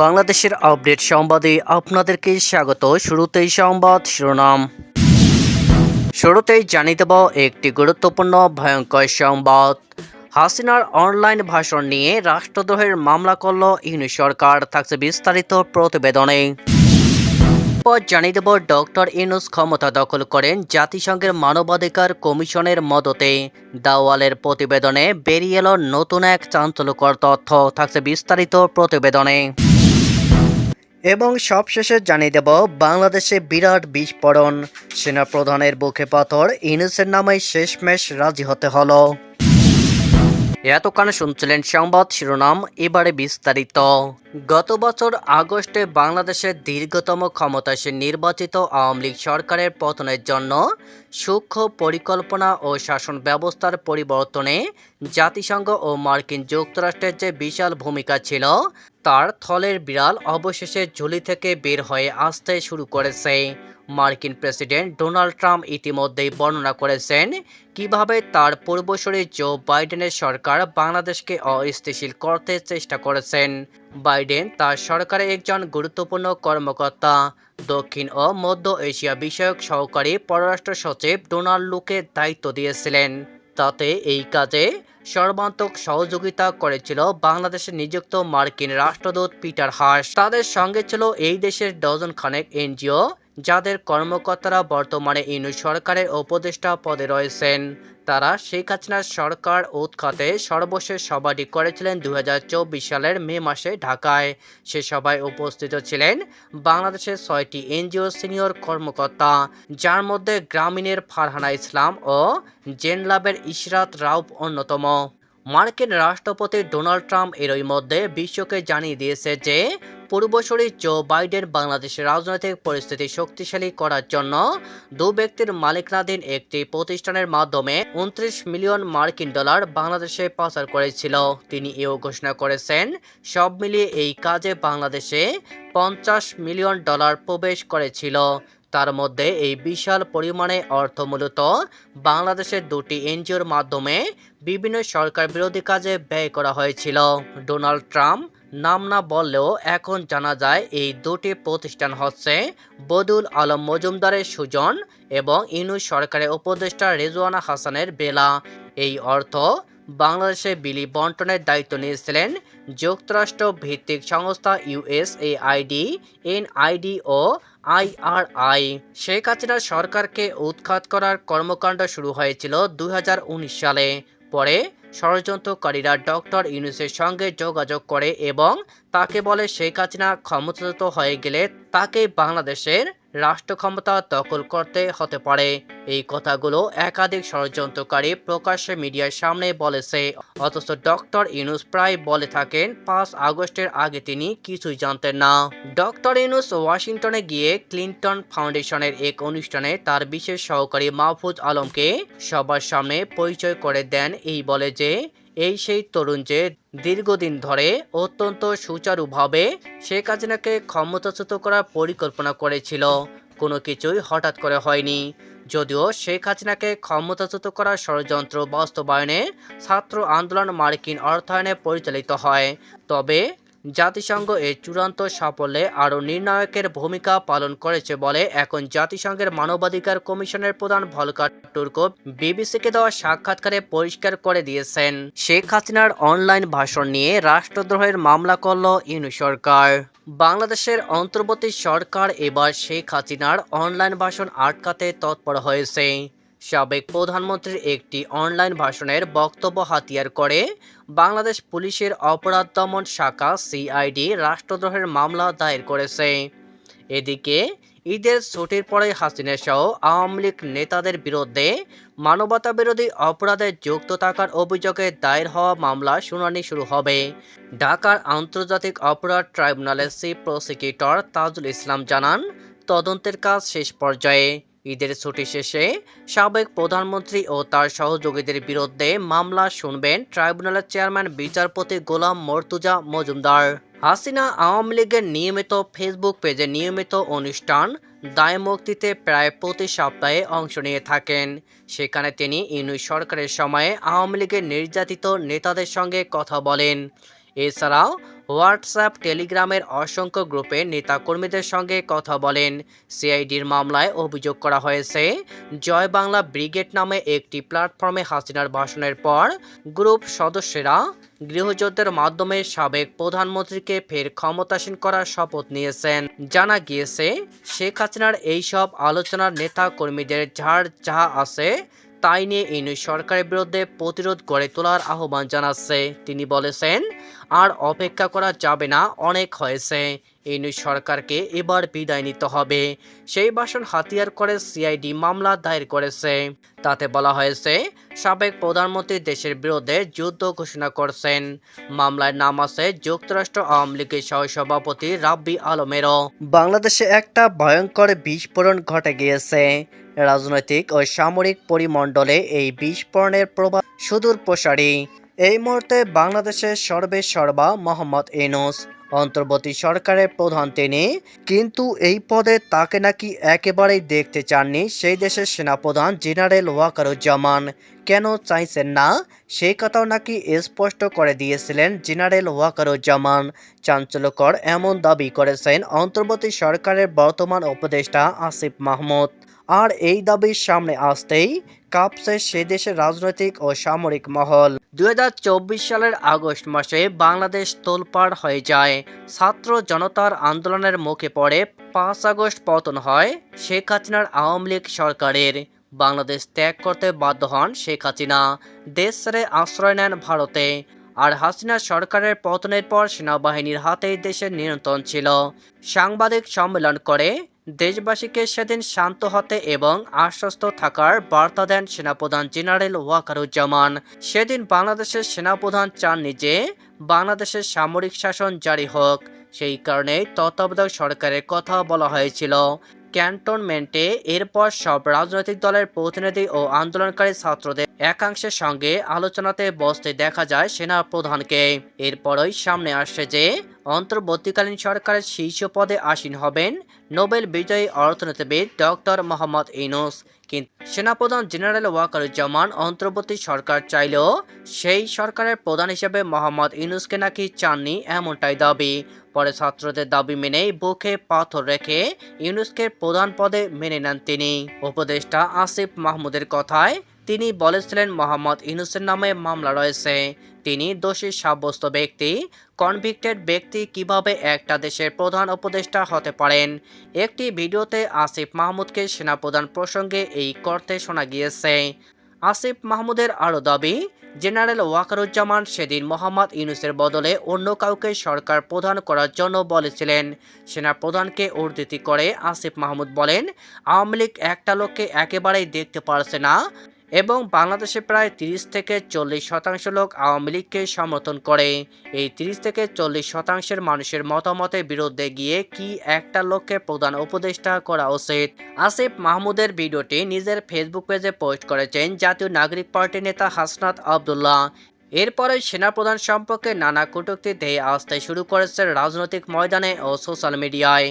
বাংলাদেশের আপডেট সংবাদে আপনাদেরকে স্বাগত। শুরুতেই সংবাদ শিরোনাম। শুরুতেই জানিয়ে দেব একটি গুরুত্বপূর্ণ ভয়ঙ্কর সংবাদ। হাসিনার অনলাইন ভাষণ নিয়ে রাষ্ট্রদ্রোহের মামলা করল ইউনি সরকার, থাকছে বিস্তারিত প্রতিবেদনে। পর জানিয়ে দেব ডক্টর ইনুস ক্ষমতা দখল করেন জাতিসংঘের মানবাধিকার কমিশনের মদতে। দাওয়ালের প্রতিবেদনে বেরিয়ে এলো নতুন এক চাঞ্চল্যকর তথ্য, থাকছে বিস্তারিত প্রতিবেদনে। এবং সবশেষে জানিয়ে দেব, বাংলাদেশে বিরাট বিস্ফোরণ। সেনাপ্রধানের বুকে পাথর, ইনুসের নামে শেষমেশ রাজি হতে হলো। এতক্ষণ শুনছিলেন সংবাদ শিরোনাম, এবারে বিস্তারিত। গত বছর আগস্টে বাংলাদেশের দীর্ঘতম ক্ষমতাসীন নির্বাচিত আওয়ামী লীগ সরকারের পতনের জন্য সূক্ষ্ম পরিকল্পনা ও শাসন ব্যবস্থার পরিবর্তনে জাতিসংঘ ও মার্কিন যুক্তরাষ্ট্রের যে বিশাল ভূমিকা ছিল, তার থলের বিড়াল অবশেষে ঝুলি থেকে বের হয়ে আসতে শুরু করেছে। মার্কিন প্রেসিডেন্ট ডোনাল্ড ট্রাম্প ইতিমধ্যেই বর্ণনা করেছেন কীভাবে তার পূর্বসূরি জো বাইডেনের সরকার বাংলাদেশকে অস্থিতিশীল করতে চেষ্টা করেছেন। বাইডেন তার সরকারের একজন গুরুত্বপূর্ণ কর্মকর্তা। দক্ষিণ ও মধ্য এশিয়া বিষয়ক সহকারী পররাষ্ট্র সচিব ডোনাল্ড লুকে দায়িত্ব দিয়েছিলেন। তাতে এই কাজে সর্বান্তক সহযোগিতা করেছিল বাংলাদেশে নিযুক্ত মার্কিন রাষ্ট্রদূত পিটার হাস তাদের সঙ্গে ছিল এই দেশের ডজন খানেক এনজিও যাদের কর্মকর্তারা বর্তমানে ইনু সরকারের উপদেষ্টা পদে রয়েছেন। তারা শেখ হাসিনার সরকার উৎখাতে সর্বশেষ সভাটি করেছিলেন দু হাজার চব্বিশ সালের মে মাসে ঢাকায়। সে সভায় উপস্থিত ছিলেন বাংলাদেশের ছয়টি এনজিও সিনিয়র কর্মকর্তা, যার মধ্যে গ্রামীণের ফারহানা ইসলাম ও জেনলাবের ইশরাত রাউফ অন্যতম। মার্কিন রাষ্ট্রপতি ডোনাল্ড ট্রাম্প এরই মধ্যে বিশ্বকে জানিয়ে দিয়েছে যে, পূর্বসূরি জো বাইডেন বাংলাদেশের রাজনৈতিক পরিস্থিতি শক্তিশালী করার জন্য দু ব্যক্তির মালিকানাধীন একটি প্রতিষ্ঠানের মাধ্যমে উনত্রিশ মিলিয়ন মার্কিন ডলার বাংলাদেশে পাচার করেছিল। তিনি এও ঘোষণা করেছেন, সব মিলিয়ে এই কাজে বাংলাদেশে পঞ্চাশ মিলিয়ন ডলার প্রবেশ করেছিল। তার মধ্যে এই বিশাল পরিমাণে অর্থ মূলত বাংলাদেশের দুটি এনজিওর মাধ্যমে বিভিন্ন সরকার বিরোধী কাজে ব্যয় করা হয়েছিল। ডোনাল্ড ট্রাম্প নাম না বললেও এখন জানা যায় এই দুটি প্রতিষ্ঠান হচ্ছে বদুল আলম মজুমদারের সুজন এবং ইনু সরকারের উপদেষ্টা রেজওয়ানা হাসানের বেলা। এই অর্থ বাংলাদেশে বিলি বন্টনের দায়িত্ব নিয়েছিলেন যুক্তরাষ্ট্র ভিত্তিক সংস্থা ইউএসএআইডি, এনআইডি ও আইআরআই শেখ হাসিনার সরকারকে উৎখাত করার কর্মকাণ্ড শুরু হয়েছিল দুই হাজার উনিশ সালে। পরে ষড়যন্ত্রকারীরা ডক্টর ইউনুসের সঙ্গে যোগাযোগ করে এবং তাকে বলে শেখ হাসিনা ক্ষমতাচ্যুত হয়ে গেলে তাকে বাংলাদেশের রাষ্ট্র ক্ষমতা দখল করতে হতে পারে। এই কথাগুলো একাধিক ষড়যন্ত্রকারী প্রকাশ্যে মিডিয়ার সামনে বলেছে। অথচ ডক্টর ইউনুস প্রায় বলে থাকেন, পাঁচ আগস্টের আগে তিনি কিছুই জানতেন না। ডক্টর ইউনুস ওয়াশিংটনে গিয়ে ক্লিন্টন ফাউন্ডেশনের এক অনুষ্ঠানে তার বিশেষ সহকারী মাহফুজ আলমকে সবার সামনে পরিচয় করে দেন। এই বলে যে এই সেই তরুণ যে দীর্ঘদিন ধরে অত্যন্ত সুচারুভাবে শেখ হাসিনাকে ক্ষমতাচ্যুত করার পরিকল্পনা করেছিল। কোনো কিছুই হঠাৎ করে হয়নি। যদিও শেখ হাসিনাকে ক্ষমতাচ্যুত করার ষড়যন্ত্র বাস্তবায়নে ছাত্র আন্দোলন মার্কিন অর্থায়নে পরিচালিত হয়। তবে জাতিসংঘ এর চূড়ান্ত সাফল্যে আরও নির্ণায়কের ভূমিকা পালন করেছে বলে এখন জাতিসংঘের মানবাধিকার কমিশনের প্রধান ভলকার টুর্কো বিবিসিকে দেওয়া সাক্ষাৎকারে পরিষ্কার করে দিয়েছেন। শেখ হাসিনার অনলাইন ভাষণ নিয়ে রাষ্ট্রদ্রোহের মামলা করল ইউনু সরকার। বাংলাদেশের অন্তর্বর্তী সরকার এবার শেখ হাসিনার অনলাইন ভাষণ আটকাতে তৎপর হয়েছে। সাবেক প্রধানমন্ত্রীর একটি অনলাইন ভাষণের বক্তব্য হাতিয়ার করে বাংলাদেশ পুলিশের অপরাধ দমন শাখা সিআইডি রাষ্ট্রদ্রোহের মামলা দায়ের করেছে। এদিকে ঈদের ছুটির পরে হাসিনা সহ আওয়ামী লীগ নেতাদের বিরুদ্ধে মানবতা বিরোধী অপরাধে যুক্ত থাকার অভিযোগে দায়ের হওয়া মামলা শুনানি শুরু হবে। ঢাকার আন্তর্জাতিক অপরাধ ট্রাইব্যুনালের চিফ প্রসিকিউটর তাজুল ইসলাম জানান, তদন্তের কাজ শেষ পর্যায়ে। ঈদের ছুটি শেষে সাবেক প্রধানমন্ত্রী ও তার সহযোগীদের বিরুদ্ধে মামলা শুনবেন ট্রাইব্যুনালের চেয়ারম্যান, বিচারপতি গোলাম মর্তুজা মজুমদার। হাসিনা আওয়ামী লীগের নিয়মিত ফেসবুক পেজে নিয়মিত অনুষ্ঠান দায় মুক্তিতে প্রায় প্রতি সপ্তাহে অংশ নিয়ে থাকেন। সেখানে তিনি ইউনুস সরকারের সময়ে আওয়ামী লীগের নির্যাতিত নেতাদের সঙ্গে কথা বলেন। এছাড়াও হোয়াটসঅ্যাপ, টেলিগ্রামের অসংখ্য গ্রুপে নেতাকর্মীদের সঙ্গে কথা বলেন। সিআইডির মামলায় অভিযোগ করা হয়েছে, জয় বাংলা ব্রিগেড নামে একটি প্ল্যাটফর্মে হাসিনার ভাষণের পর গ্রুপ সদস্যরা গৃহযুদ্ধের মাধ্যমে সাবেক প্রধানমন্ত্রীকে ফের ক্ষমতাসীন করার শপথ নিয়েছেন। জানা গিয়েছে, শেখ হাসিনার এইসব আলোচনার নেতা কর্মীদের ঝাড় যাহা আছে তাই নিয়ে ইউনিট সরকারের বিরুদ্ধে প্রতিরোধ গড়ে তোলার আহ্বান জানাচ্ছে। তিনি বলেছেন, আর অপেক্ষা করা যাবে না, অনেক হয়েছে। ইউনিট সরকারকে এবার বিদায় নিতে হবে। সেই ভাষণ হাতিয়ার করে সিআইডি মামলা দায়ের করেছে। তাতে বলা হয়েছে, সাবেক প্রধানমন্ত্রী দেশের বিরুদ্ধে যুদ্ধ ঘোষণা করছেন। মামলার নাম আছে যুক্তরাষ্ট্র আওয়ামী লীগের সহসভাপতি রাব্বি আলমেরও। বাংলাদেশে একটা ভয়ঙ্কর বিস্ফোরণ ঘটে গিয়েছে। রাজনৈতিক ও সামরিক পরিমণ্ডলে এই বিস্ফোরণের প্রভাব সুদূর প্রসারী এই মুহূর্তে বাংলাদেশের সর্বে সর্বা মোহাম্মদ ইনুস অন্তর্বর্তী সরকারের প্রধান তিনি। কিন্তু এই পদে তাকে নাকি একেবারেই দেখতে চাননি সেই দেশের সেনাপ্রধান জেনারেল ওয়াকারুজ্জামান। কেন চাইছেন না? সেই কথাও নাকি স্পষ্ট করে দিয়েছিলেন জেনারেল ওয়াকারুজ্জামান। চাঞ্চল্যকর এমন দাবি করেছেন অন্তর্বর্তী সরকারের বর্তমান উপদেষ্টা আসিফ মাহমুদ। আর এই দাবির সামনে আসতেই কাঁপছে সে দেশের রাজনৈতিক ও সামরিক মহল। দু হাজার চব্বিশ সালের আগস্ট মাসে বাংলাদেশ তোলপাড় হয়ে যায়। ছাত্র জনতার আন্দোলনের মুখে পড়ে পাঁচ আগস্ট পতন হয় শেখ হাসিনার আওয়ামী লীগ সরকারের। বাংলাদেশ ত্যাগ করতে বাধ্য হন শেখ হাসিনা। দেশ ছেড়ে আশ্রয় নেন ভারতে। আর হাসিনা সরকারের পতনের পর সেনাবাহিনীর হাতেই দেশের নিয়ন্ত্রণ ছিল। সাংবাদিক সম্মেলন করে দেশবাসীকে সেদিন শান্ত হতে এবং আশ্বস্ত থাকার বার্তা দেন সেনাপ্রধান জেনারেল ওয়াকারুজ্জামান। সেদিন বাংলাদেশের সেনাপ্রধান চাননি যে, বাংলাদেশের সামরিক শাসন জারি হোক। সেই কারণে তত্ত্বাবধায়ক সরকারের কথা বলা হয়েছিল। ক্যান্টনমেন্টে এরপর সব রাজনৈতিক দলের প্রতিনিধি ও আন্দোলনকারী ছাত্রদের একাংশের সঙ্গে আলোচনাতে বসতে দেখা যায় সেনা প্রধানকে এরপরই সামনে আসছে যে অন্তর্বর্তীকালীন সরকারের শীর্ষ পদে আসীন হবেন নোবেল বিজয়ী অর্থনীতিবিদ ডক্টর মোহাম্মদ ইনুস কিন্তু সেনাপ্রধান জেনারেল ওয়াকারুজ্জামান অন্তর্বর্তী সরকার চাইলেও সেই সরকারের প্রধান হিসেবে মোহাম্মদ ইনুসকে নাকি চাননি এমনটাই দাবি। পরে ছাত্রদের দাবি মেনেই বুকে পাথর রেখে ইউনুসকে প্রধান পদে মেনে নেন তিনি। উপদেষ্টা আসিফ মাহমুদের কথায় তিনি বলেছিলেন, মোহাম্মদ ইউনুসের নামে মামলা রয়েছে। তিনি দোষী সাব্যস্ত ব্যক্তি। কনভিক্টেড ব্যক্তি কীভাবে একটা দেশের প্রধান উপদেষ্টা হতে পারেন? একটি ভিডিওতে আসিফ মাহমুদকে সেনাপ্রধান প্রসঙ্গে এই করতে শোনা গিয়েছে। আসিফ মাহমুদের আরও দাবি, জেনারেল ওয়াকারুজ্জামান সেদিন মোহাম্মদ ইউনুসের বদলে অন্য কাউকে সরকার প্রধান করার জন্য বলেছিলেন। সেনা প্রধানকে উদ্ধৃতি করে আসিফ মাহমুদ বলেন, আওয়ামী লীগ একটা লোককে একেবারেই দেখতে পারছে না। এবং বাংলাদেশে প্রায় তিরিশ থেকে চল্লিশ শতাংশ লোক আওয়ামী লীগকে সমর্থন করে। এই তিরিশ থেকে চল্লিশ শতাংশের মানুষের মতামতের বিরুদ্ধে গিয়ে কি একটা লোককে প্রধান উপদেষ্টা করা উচিত? আসিফ মাহমুদের ভিডিওটি নিজের ফেসবুক পেজে পোস্ট করেছেন জাতীয় নাগরিক পার্টি নেতা হাসনাত আবদুল্লাহ। এরপরে সেনাপ্রধান সম্পর্কে নানা কটূক্তি ধেয়ে আসতে শুরু করেছে রাজনৈতিক ময়দানে ও সোশ্যাল মিডিয়ায়।